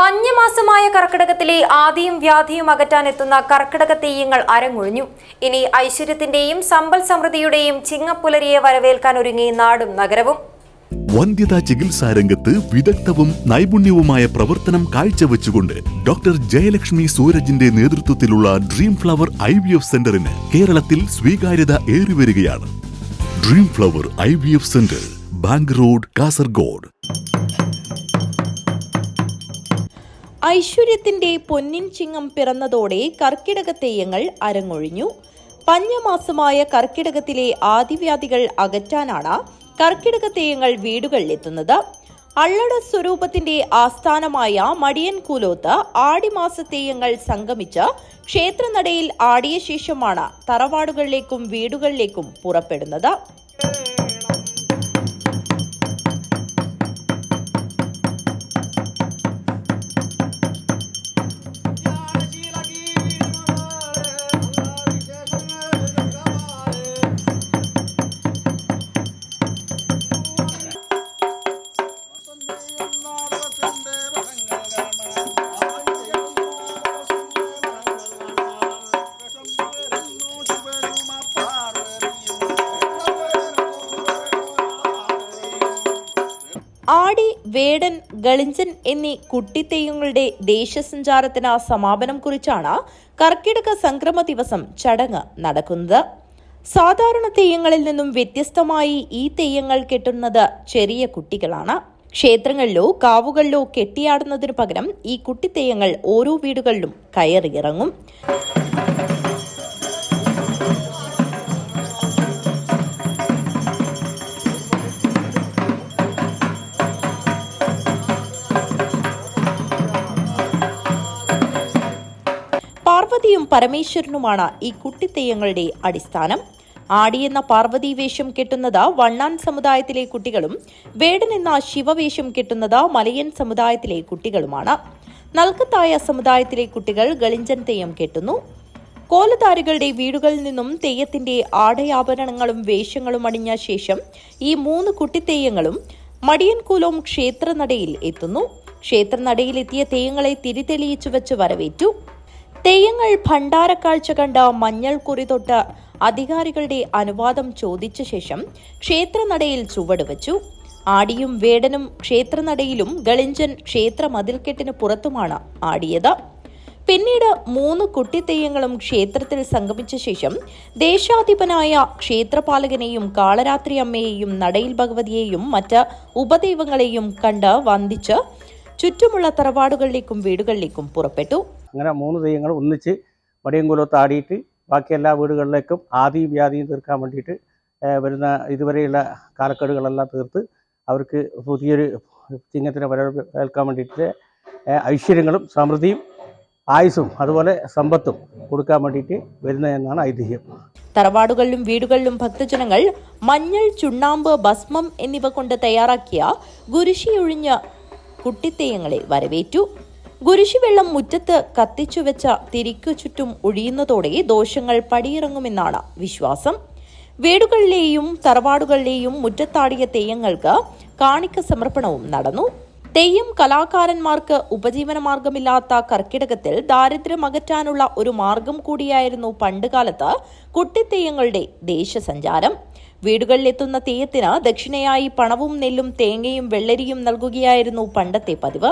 പഞ്ഞമാസമായ കർക്കിടകത്തിലെ ആദിയും വ്യാധിയും അകറ്റാൻ എത്തുന്ന കർക്കിടക തെയ്യങ്ങൾ അരങ്ങൊഴിഞ്ഞു. ഇനി ഐശ്വര്യത്തിന്റെയും സമ്പൽ സമൃദ്ധിയുടെയും ചിങ്ങപ്പുലരിയെ വരവേൽക്കാൻ ഒരുങ്ങി നാടും നഗരവും. വന്ധ്യതാ ചികിത്സാ രംഗത്ത് വിദഗ്ധവും നൈപുണ്യവുമായ പ്രവർത്തനം കാഴ്ചവെച്ചുകൊണ്ട് ഡോക്ടർ ജയലക്ഷ്മി സൂരജിന്റെ നേതൃത്വത്തിലുള്ള dream flower I V F സെന്ററിന് കേരളത്തിൽ സ്വീകാര്യത ഏറിവരികയാണ്. Dream flower I V F centre bank road Kasaragod ഐശ്വര്യത്തിന്റെ പൊന്നിൻ ചിങ്ങം പിറന്നതോടെ കർക്കിടക തെയ്യങ്ങൾ അരങ്ങൊഴിഞ്ഞു. പഞ്ഞമാസമായ കർക്കിടകത്തിലെ ആദിവ്യാധികൾ അകറ്റാനാണ് കർക്കിടക തെയ്യങ്ങൾ വീടുകളിലെത്തുന്നത് അള്ളട സ്വരൂപത്തിന്റെ ആസ്ഥാനമായ മടിയൻ കൂലോത്ത് ആടിമാസ തെയ്യങ്ങൾ സംഗമിച്ച് ക്ഷേത്രനടയിൽ ആടിയ ശേഷമാണ് തറവാടുകളിലേക്കും വീടുകളിലേക്കും പുറപ്പെടുന്നത്. ആടി വേടൻ ഗളിഞ്ചൻ എന്നീ കുട്ടിത്തെയ്യങ്ങളുടെ ദേശസഞ്ചാരത്തിന് സമാപനം കുറിച്ചാണ് കർക്കിടക സംക്രമ ദിവസം ചടങ്ങ് നടക്കുന്നത്. സാധാരണ തെയ്യങ്ങളിൽ നിന്നും വ്യത്യസ്തമായി ഈ തെയ്യങ്ങൾ കെട്ടുന്നത് ചെറിയ കുട്ടികളാണ്. ക്ഷേത്രങ്ങളിലോ കാവുകളിലോ കെട്ടിയാടുന്നതിനു പകരം ഈ കുട്ടിത്തെയ്യങ്ങൾ ഓരോ വീടുകളിലും കയറിയിറങ്ങും. പാർവതിയും പരമേശ്വരനുമാണ് ഈ കുട്ടിത്തെയ്യങ്ങളുടെ അടിസ്ഥാനം. ആടിയെന്ന പാർവതി വേഷം കെട്ടുന്നത് വണ്ണാൻ സമുദായത്തിലെ കുട്ടികളും വേടൻ എന്ന ശിവവേഷം കെട്ടുന്നത് മലയൻ സമുദായത്തിലെ കുട്ടികളുമാണ്. നൽകത്തായ സമുദായത്തിലെ കുട്ടികൾ ഗളിഞ്ചൻ തെയ്യം കെട്ടുന്നു. കോലധാരികളുടെ വീടുകളിൽ നിന്നും തെയ്യത്തിന്റെ ആടയാഭരണങ്ങളും വേഷങ്ങളും അണിഞ്ഞ ശേഷം ഈ മൂന്ന് കുട്ടിത്തെയ്യങ്ങളും മടിയൻകൂലം ക്ഷേത്രനടയിൽ എത്തുന്നു. ക്ഷേത്രനടയിലെത്തിയ തെയ്യങ്ങളെ തിരിതെളിയിച്ചു വെച്ച് വരവേറ്റു. തെയ്യങ്ങൾ ഭണ്ഡാരക്കാഴ്ച കണ്ട മഞ്ഞൾ കുറി തൊട്ട് അധികാരികളുടെ അനുവാദം ചോദിച്ച ശേഷം ക്ഷേത്രനടയിൽ ചുവടുവച്ചു ആടിയും വേടനും ക്ഷേത്രനടയിലും ഗളിഞ്ചൻ ക്ഷേത്ര മതിൽക്കെട്ടിന് പുറത്തുമാണ് ആടിയത്. പിന്നീട് മൂന്ന് കുട്ടിത്തെയ്യങ്ങളും ക്ഷേത്രത്തിൽ സംഗമിച്ച ശേഷം ദേശാധിപനായ ക്ഷേത്രപാലകനെയും കാളരാത്രി അമ്മയെയും നടയിൽ ഭഗവതിയെയും മറ്റ് ഉപദൈവങ്ങളെയും കണ്ട് വന്ദിച്ച് ചുറ്റുമുള്ള തറവാടുകളിലേക്കും വീടുകളിലേക്കും പുറപ്പെട്ടു. അങ്ങനെ മൂന്ന് തെയ്യങ്ങൾ ഒന്നിച്ച് മടിയൻകുലത്ത് ആടിയിട്ട് ബാക്കി എല്ലാ വീടുകളിലേക്കും ആദിയും വ്യാധിയും തീർക്കാൻ വേണ്ടിയിട്ട് വരുന്ന ഇതുവരെയുള്ള കാലക്കേടുകളെല്ലാം തീർത്ത് അവർക്ക് പുതിയൊരു ചിങ്ങത്തിനെ വരവേൽക്കാൻ വേണ്ടിയിട്ട് ഐശ്വര്യങ്ങളും സമൃദ്ധിയും ആയുസും അതുപോലെ സമ്പത്തും കൊടുക്കാൻ വേണ്ടിയിട്ട് വരുന്നതെന്നാണ് ഐതിഹ്യം. തറവാടുകളിലും വീടുകളിലും ഭക്തജനങ്ങൾ മഞ്ഞൾ ചുണ്ണാമ്പ് ഭസ്മം എന്നിവ കൊണ്ട് തയ്യാറാക്കിയ ഗുരിശിയൊഴിഞ്ഞ കുട്ടിത്തെയ്യങ്ങളെ വരവേറ്റു. ഗുരുശി വെള്ളം മുറ്റത്ത് കത്തിച്ചു വെച്ച തിരിക്കു ചുറ്റും ഒഴിയുന്നതോടെ ദോഷങ്ങൾ പടിയിറങ്ങുമെന്നാണ് വിശ്വാസം. വീടുകളിലെയും തറവാടുകളിലെയും മുറ്റത്താടിയ തെയ്യങ്ങൾക്ക് കാണിക്ക സമർപ്പണവും നടന്നു. തെയ്യം കലാകാരന്മാർക്ക് ഉപജീവനമാർഗമില്ലാത്ത കർക്കിടകത്തിൽ ദാരിദ്ര്യം അകറ്റാനുള്ള ഒരു മാർഗം കൂടിയായിരുന്നു പണ്ടുകാലത്ത് കുട്ടിത്തെയ്യങ്ങളുടെ ദേശസഞ്ചാരം. വീടുകളിലെത്തുന്ന തെയ്യത്തിന് ദക്ഷിണയായി പണവും നെല്ലും തേങ്ങയും വെള്ളരിയും നൽകുകയായിരുന്നു പണ്ടത്തെ പതിവ്.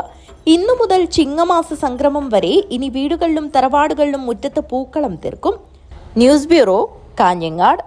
ഇന്നു മുതൽ ചിങ്ങമാസ സംക്രമം വരെ ഇനി വീടുകളിലും തറവാടുകളിലും മുറ്റത്ത് പൂക്കളം തീർക്കും ന്യൂസ് ബ്യൂറോ കാഞ്ഞങ്ങാട്.